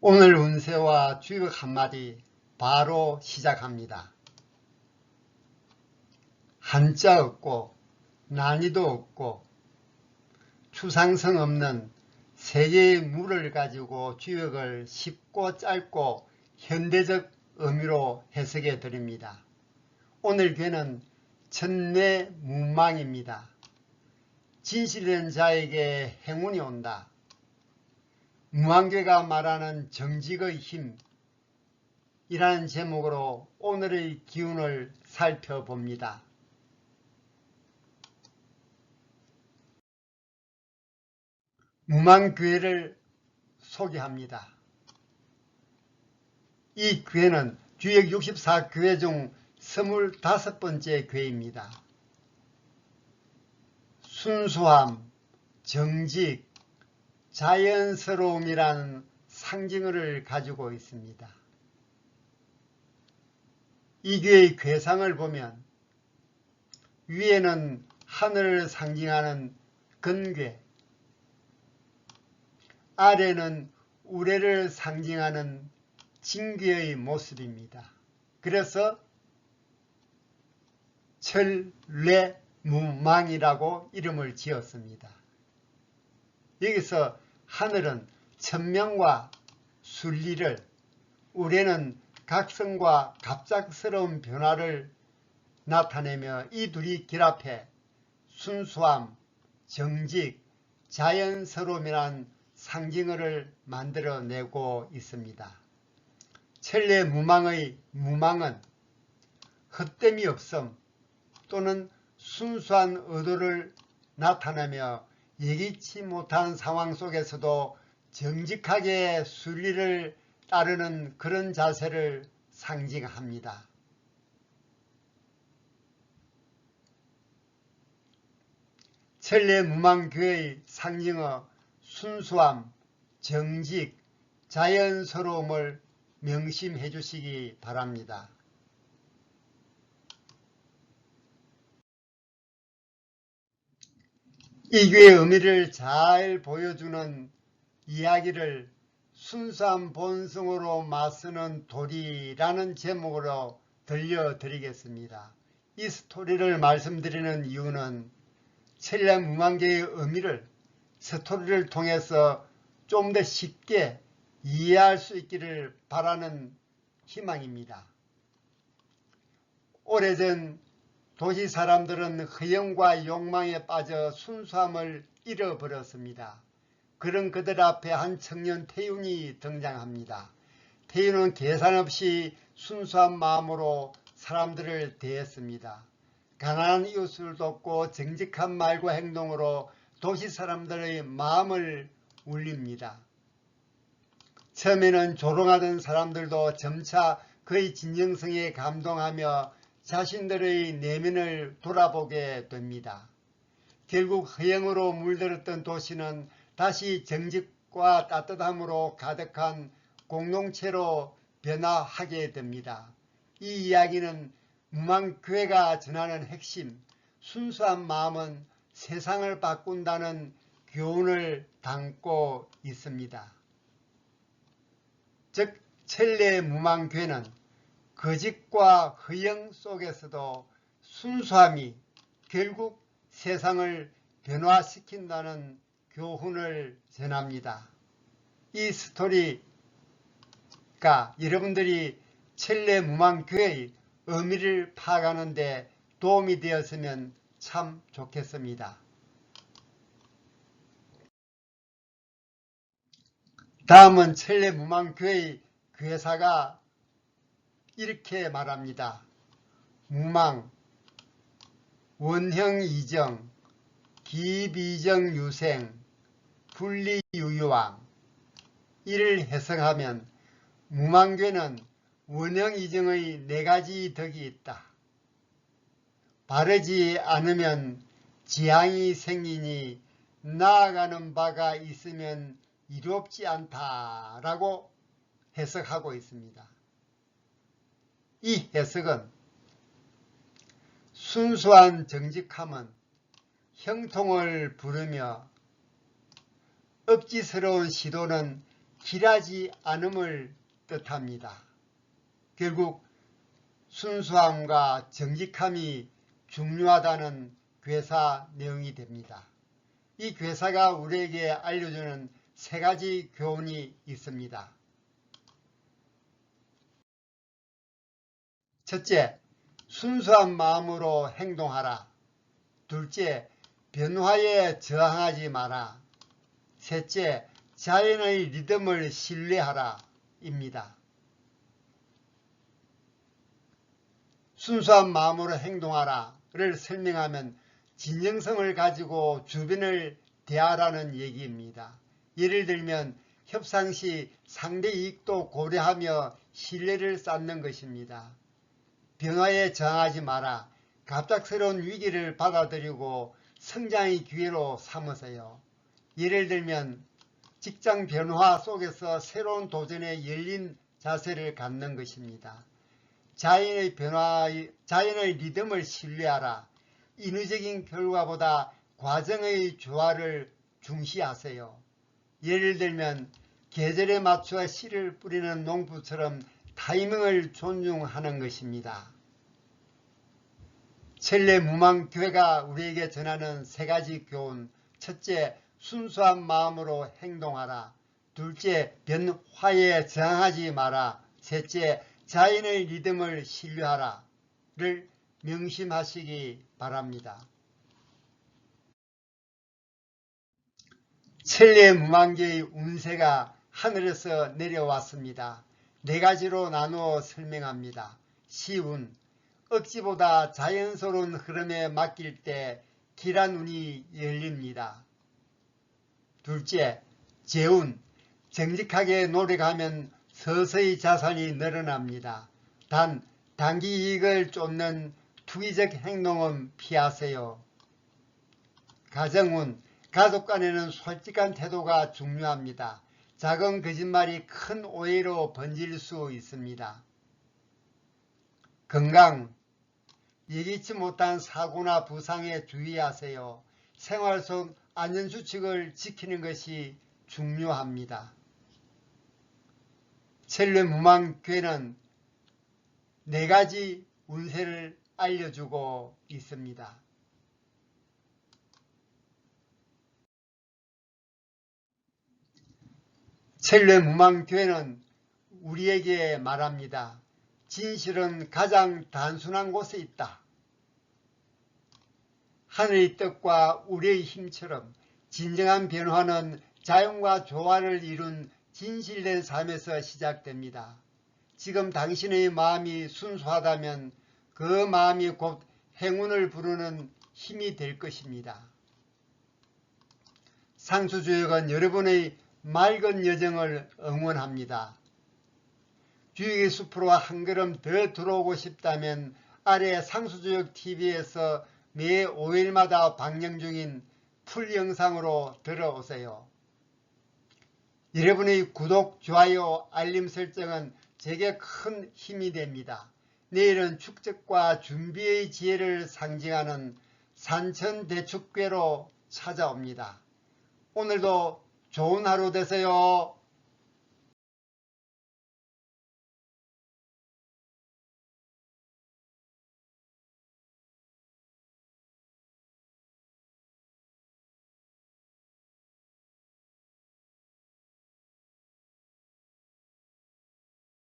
오늘 운세와 주역 한마디 바로 시작합니다. 한자 없고 난이도 없고 추상성 없는 세 개의 물을 가지고 주역을 쉽고 짧고 현대적 의미로 해석해 드립니다. 오늘 괴는 천내무망입니다. 진실된 자에게 행운이 온다. 무한괴가 말하는 정직의 힘이라는 제목으로 오늘의 기운을 살펴봅니다. 무망괴를 소개합니다. 이 괴는 주역 64괴 중 25번째 괴입니다. 순수함, 정직, 자연스러움이라는 상징을 가지고 있습니다. 이 괴의 괴상을 보면 위에는 하늘을 상징하는 근괴, 아래는 우레를 상징하는 진귀의 모습입니다. 그래서 철뇌무망이라고 이름을 지었습니다. 여기서 하늘은 천명과 순리를 우레는 각성과 갑작스러운 변화를 나타내며 이 둘이 결합해 순수함, 정직, 자연스러움이란 상징어를 만들어내고 있습니다. 천례 무망의 무망은 헛됨이 없음 또는 순수한 의도를 나타내며 예기치 못한 상황 속에서도 정직하게 순리를 따르는 그런 자세를 상징합니다. 천례 무망교의 상징어 순수함, 정직, 자연스러움을 명심해 주시기 바랍니다. 이 괴의 의미를 잘 보여주는 이야기를 순수한 본성으로 맞서는 도리라는 제목으로 들려드리겠습니다. 이 스토리를 말씀드리는 이유는 천례무망계의 의미를 스토리를 통해서 좀 더 쉽게 이해할 수 있기를 바라는 희망입니다. 오래전 도시 사람들은 허영과 욕망에 빠져 순수함을 잃어버렸습니다. 그런 그들 앞에 한 청년 태윤이 등장합니다. 태윤은 계산 없이 순수한 마음으로 사람들을 대했습니다. 가난한 이웃을 돕고 정직한 말과 행동으로 도시 사람들의 마음을 울립니다. 처음에는 조롱하던 사람들도 점차 그의 진정성에 감동하며 자신들의 내면을 돌아보게 됩니다. 결국 허영으로 물들었던 도시는 다시 정직과 따뜻함으로 가득한 공동체로 변화하게 됩니다. 이 이야기는 무망교회가 전하는 핵심, 순수한 마음은 세상을 바꾼다는 교훈을 담고 있습니다. 즉, 첼레 무망교회는 거짓과 허영 속에서도 순수함이 결국 세상을 변화시킨다는 교훈을 전합니다. 이 스토리가 여러분들이 첼레 무망교회의 의미를 파악하는 데 도움이 되었으면 참 좋겠습니다. 다음은 첼레 무망교회의 교회사가 이렇게 말합니다. 무망, 원형 이정, 기비정 유생, 분리유유왕 이를 해석하면 무망괴는 원형 이정의 네 가지 덕이 있다. 바르지 않으면 지향이 생기니 나아가는 바가 있으면 이롭지 않다라고 해석하고 있습니다. 이 해석은 순수한 정직함은 형통을 부르며 억지스러운 시도는 길하지 않음을 뜻합니다. 결국 순수함과 정직함이 중요하다는 괴사 내용이 됩니다. 이 괴사가 우리에게 알려주는 세 가지 교훈이 있습니다. 첫째, 순수한 마음으로 행동하라. 둘째, 변화에 저항하지 마라. 셋째, 자연의 리듬을 신뢰하라. 입니다. 순수한 마음으로 행동하라 를 설명하면 진정성을 가지고 주변을 대하라는 얘기입니다. 예를 들면 협상 시 상대 이익도 고려하며 신뢰를 쌓는 것입니다. 변화에 저항하지 마라. 갑작스러운 위기를 받아들이고 성장의 기회로 삼으세요. 예를 들면 직장 변화 속에서 새로운 도전에 열린 자세를 갖는 것입니다. 자연의 변화, 자연의 리듬을 신뢰하라. 인위적인 결과보다 과정의 조화를 중시하세요. 예를 들면 계절에 맞춰 씨를 뿌리는 농부처럼 타이밍을 존중하는 것입니다. 첼레 무망교회가 우리에게 전하는 세 가지 교훈. 첫째, 순수한 마음으로 행동하라. 둘째, 변화에 저항하지 마라. 셋째, 자연의 리듬을 신뢰하라를 명심하시기 바랍니다. 첼레 무망계의 운세가 하늘에서 내려왔습니다. 네 가지로 나누어 설명합니다. 시운, 억지보다 자연스러운 흐름에 맡길 때 길한 운이 열립니다. 둘째, 재운, 정직하게 노력하면 서서히 자산이 늘어납니다. 단 단기 이익을 쫓는 투기적 행동은 피하세요. 가정운, 가족 간에는 솔직한 태도가 중요합니다. 작은 거짓말이 큰 오해로 번질 수 있습니다. 건강, 예기치 못한 사고나 부상에 주의하세요. 생활 속 안전수칙을 지키는 것이 중요합니다. 첼레 무망교회는 네 가지 운세를 알려주고 있습니다. 첼레 무망교회는 우리에게 말합니다. 진실은 가장 단순한 곳에 있다. 하늘의 뜻과 우리의 힘처럼 진정한 변화는 자연과 조화를 이룬 진실된 삶에서 시작됩니다. 지금 당신의 마음이 순수하다면 그 마음이 곧 행운을 부르는 힘이 될 것입니다. 상수주역은 여러분의 맑은 여정을 응원합니다. 주역의 숲으로 한 걸음 더 들어오고 싶다면 아래 상수주역 TV에서 매 5일마다 방영 중인 풀 영상으로 들어오세요. 여러분의 구독, 좋아요, 알림 설정은 제게 큰 힘이 됩니다. 내일은 축적과 준비의 지혜를 상징하는 산천대축궤로 찾아옵니다. 오늘도 좋은 하루 되세요.